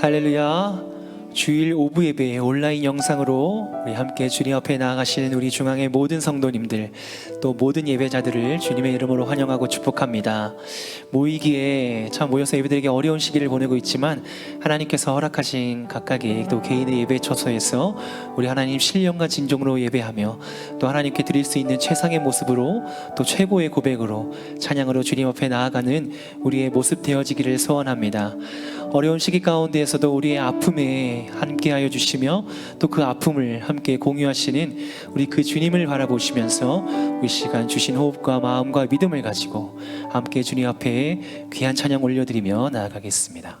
할렐루야. 주일 오부 예배 온라인 영상으로 우리 함께 주님 앞에 나아가시는 우리 중앙의 모든 성도님들 또 모든 예배자들을 주님의 이름으로 환영하고 축복합니다. 모이기에 참 모여서 예배드리기 어려운 시기를 보내고 있지만 하나님께서 허락하신 각각의 또 개인의 예배 처소에서 우리 하나님 신령과 진정으로 예배하며 또 하나님께 드릴 수 있는 최상의 모습으로 또 최고의 고백으로 찬양으로 주님 앞에 나아가는 우리의 모습 되어지기를 소원합니다. 어려운 시기 가운데에서도 우리의 아픔에 함께하여 주시며 또 그 아픔을 함께 공유하시는 우리 그 주님을 바라보시면서 이 시간 주신 호흡과 마음과 믿음을 가지고 함께 주님 앞에 귀한 찬양 올려드리며 나아가겠습니다.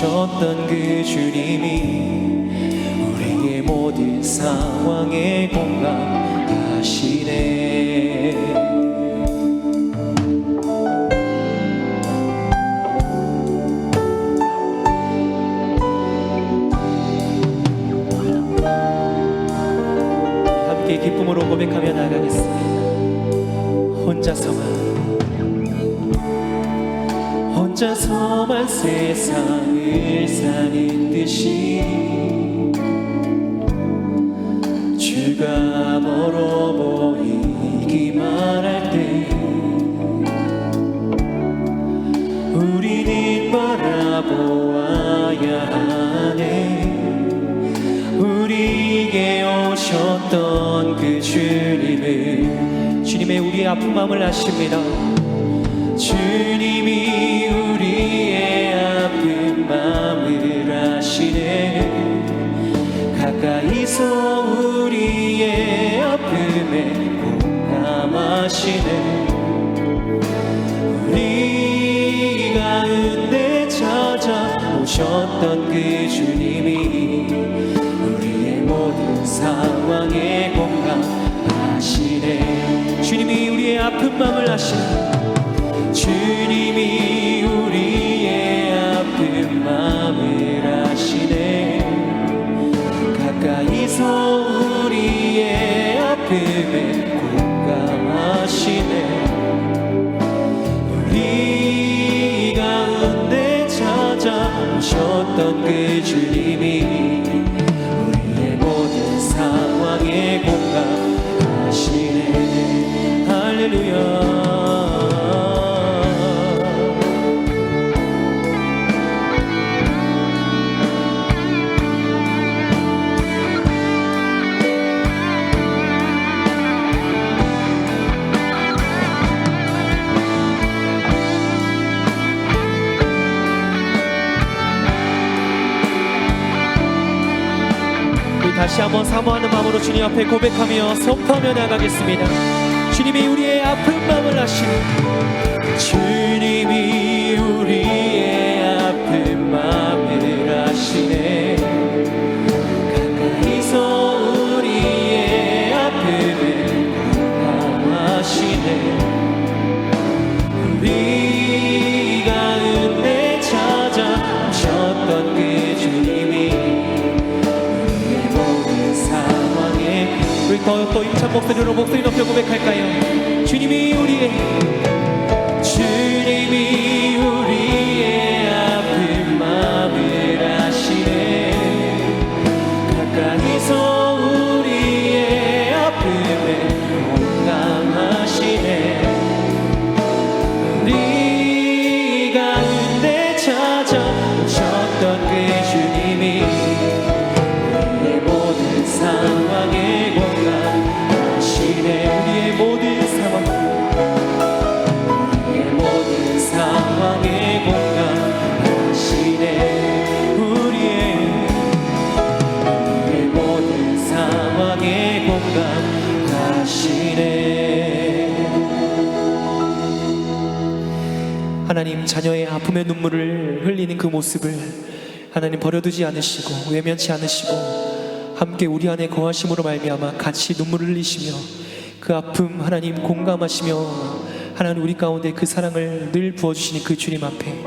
오셨던 그 주님이 우리의 모든 상황에 공감하시네 함께 기쁨으로 고백하며 나가겠습니다. 혼자서만 혼자서만 세상을 사는 듯이 주가 멀어 보이기만 할 때 우리는 바라보아야 하네. 우리에게 오셨던 그 주님을 주님의 우리의 아픈 마음을 아십니다. 주님이 하시네. 우리 가운데 찾아오셨던 그 주님이 우리의 모든 상황에 공감하시네. 주님이 우리의 아픈 마음을 아시네. 주님이 우리의 아픈 마음을 아시네. 가까이서 우리의 아픔에 찾아오셨던 그 주님이 한번 사모하는 마음으로 주님 앞에 고백하며 선포하며 나가겠습니다. 주님이 우리의 아픈 마음을 아시는 주님이 우리의 아픈 마음을 아시네 자녀의 아픔의 눈물을 흘리는 그 모습을 하나님 버려두지 않으시고 외면치 않으시고 함께 우리 안에 거하심으로 말미암아 같이 눈물을 흘리시며 그 아픔 하나님 공감하시며 하나님 우리 가운데 그 사랑을 늘 부어주시는 그 주님 앞에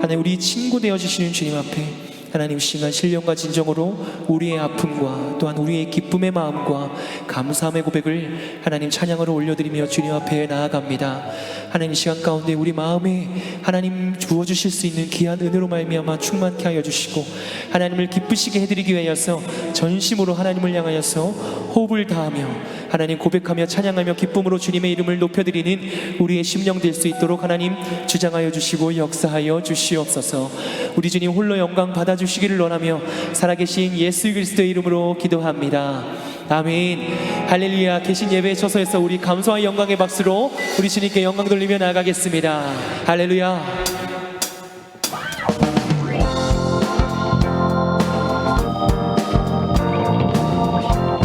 하나님 우리 친구 되어 주시는 주님 앞에 하나님 시간 신령과 진정으로 우리의 아픔과 또한 우리의 기쁨의 마음과 감사함의 고백을 하나님 찬양으로 올려드리며 주님 앞에 나아갑니다. 하나님 이 시간 가운데 우리 마음에 하나님 주어 주실 수 있는 귀한 은혜로 말미암아 충만케 하여 주시고 하나님을 기쁘시게 해드리기 위하여서 전심으로 하나님을 향하여서 호흡을 다하며 하나님 고백하며 찬양하며 기쁨으로 주님의 이름을 높여드리는 우리의 심령 될 수 있도록 하나님 주장하여 주시고 역사하여 주시옵소서. 우리 주님 홀로 영광 받아 주 시기를 원하며 살아계신 예수 그리스도의 이름으로 기도합니다. 아멘. 할렐루야. 계신 예배 처소에서 우리 감사와 영광의 박수로 우리 주님께 영광 돌리며 나가겠습니다. 할렐루야.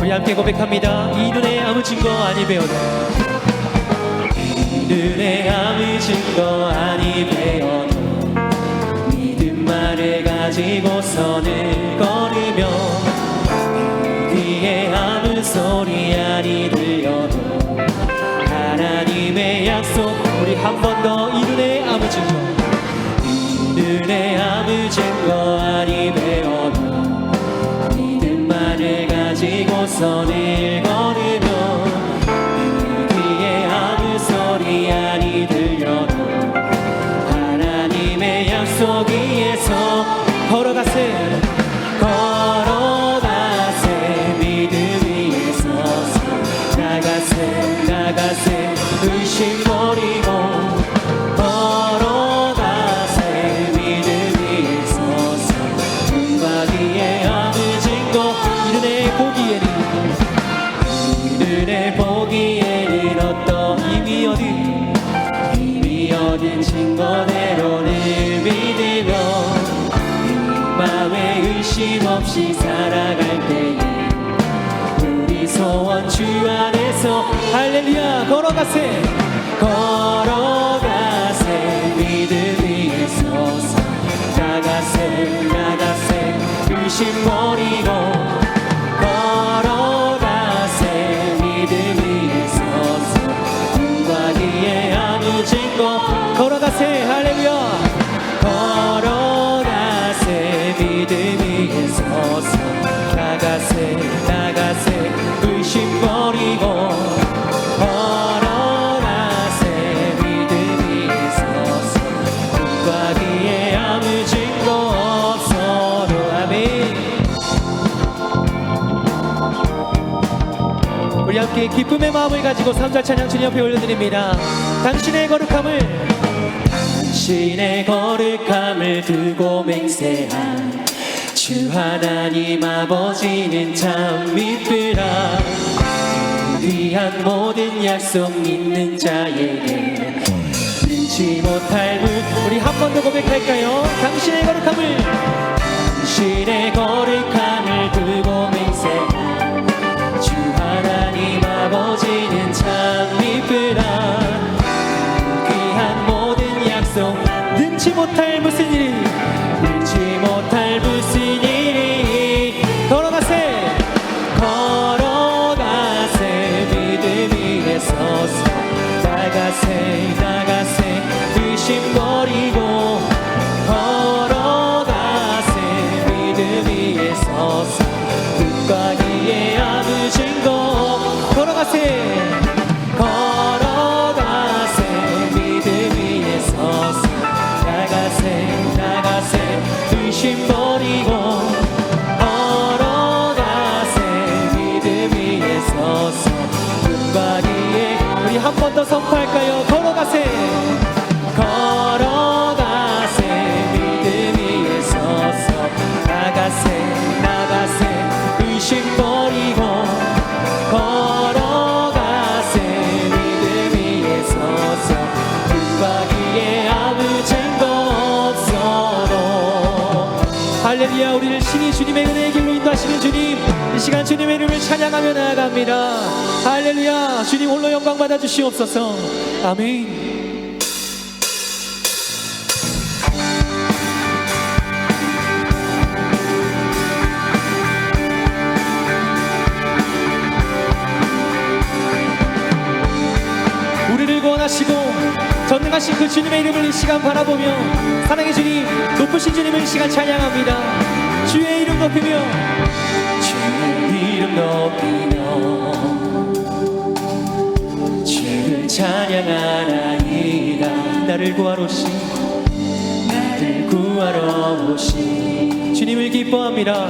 우리 함께 고백합니다. 이 눈에 아무 증거 아니 배워도 이 눈에 아무 증거 아니 믿음만을 가지고서는 걸으며 귀에 아무 소리 아니 들려도 하나님의 약속 우리 한 번 더 이 눈에 아무 증거 이 눈에 아무 증거 아니 배워도 믿음만을 가지고서는 걸어가세 함께 기쁨의 마음을 가지고 삼자 찬양 주님 앞에 올려드립니다. 당신의 거룩함을 당신의 거룩함을 두고 맹세한 주 하나님 아버지는 참 믿으라 위한 모든 약속 믿는 자에게 능치 못할 물 우리 한 번 더 고백할까요? 당신의 거룩함을 당신의 거룩함을 두고 맹세 참 믿으라 귀한 모든 약속 능치 못할 무슨 일이 능치 못 선포할까요 이 시간 주님의 이름을 찬양하며 나아갑니다. 할렐루야. 주님 홀로 영광 받아 주시옵소서. 아멘. 우리를 구원하시고 전능하신 그 주님의 이름을 이 시간 바라보며 사랑의 주님 높으신 주님을 이 시간 찬양합니다. 주의 이름 높이며 이름 높이며 주를 찬양하나이다 나를 구하러 오신 나를 구하러 오신. 주님을 기뻐합니다.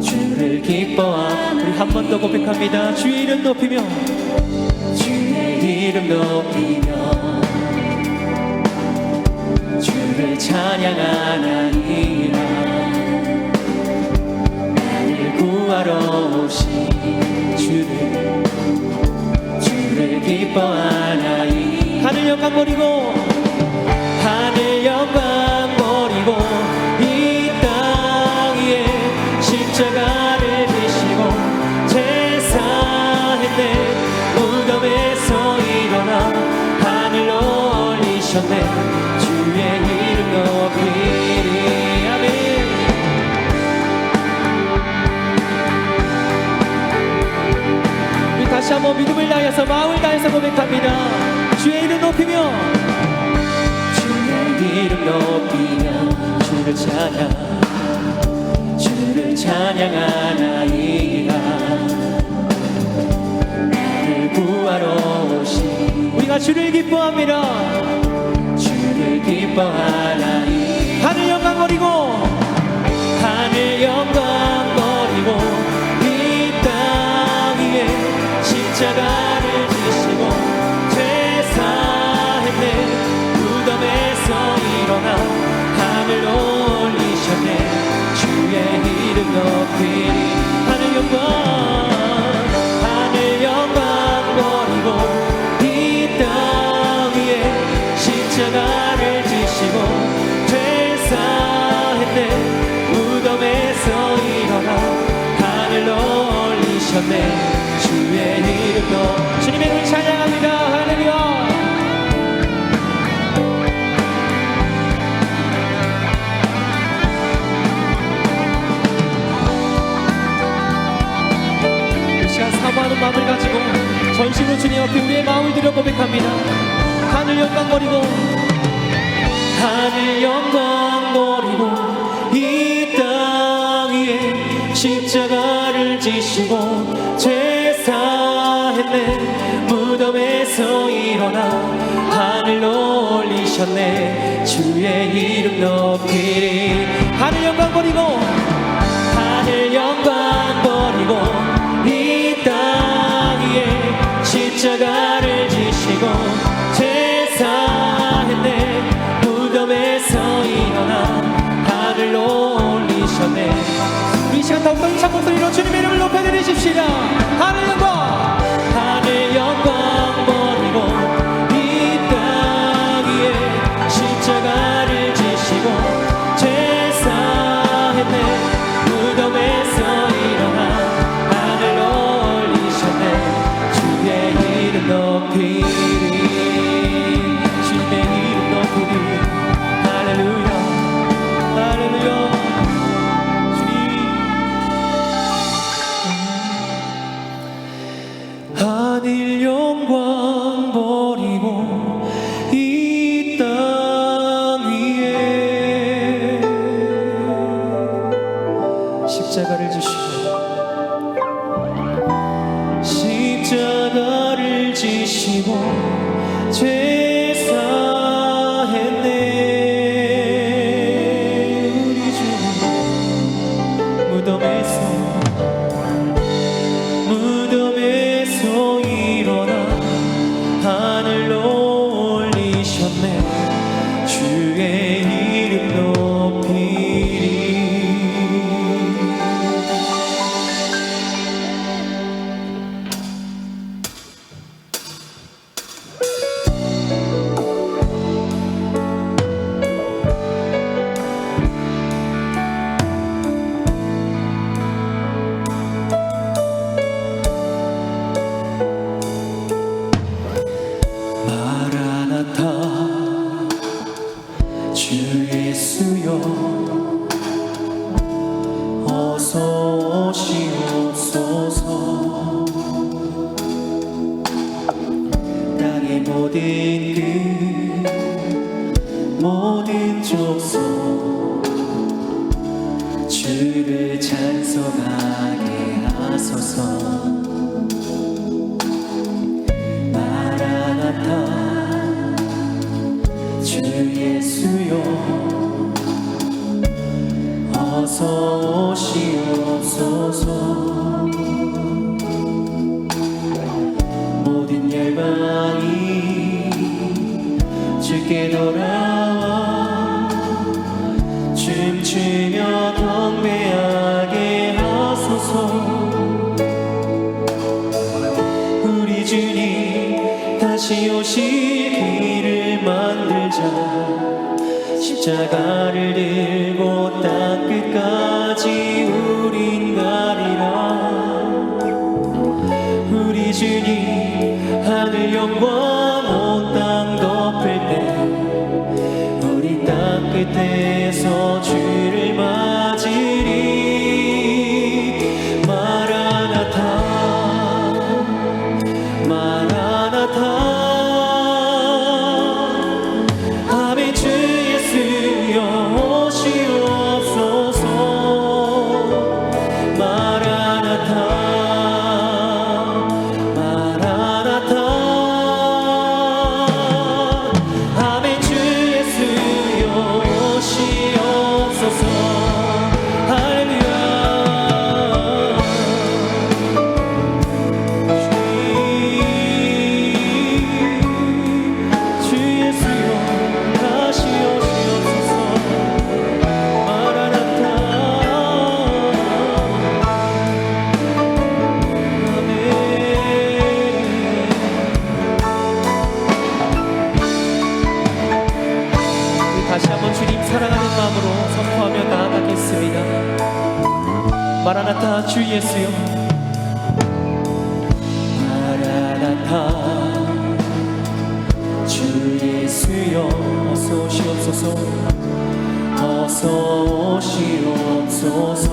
주를 기뻐함. 우리 한 번 더 고백합니다. 주의 이름 높이며 주의 이름 높이며 주를 찬양하나이다 나 다해서 마음을 다해서 고백합니다. 주의 이름 높이며. 주의 이름 높이며 주를 찬양 주를 찬양하나이다 나를 구하러 오신 우리가 주를 기뻐합니다. 주를 기뻐하 전심으로 주님 앞에 우리의 마음을 들여 고백합니다. 하늘 영광 버리고 하늘 영광 버리고 이 땅 위에 십자가를 지시고 제사했네. 무덤에서 일어나 하늘로 올리셨네. 주의 이름 높이리 하늘 영광 버리고 높여드리십시다 하늘 영광 십자가를 마라나타 주 예수여. 마라나타 주 예수여 어서 오시옵소서. 어서 오시옵소서.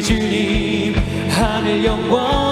주님 하늘 영광.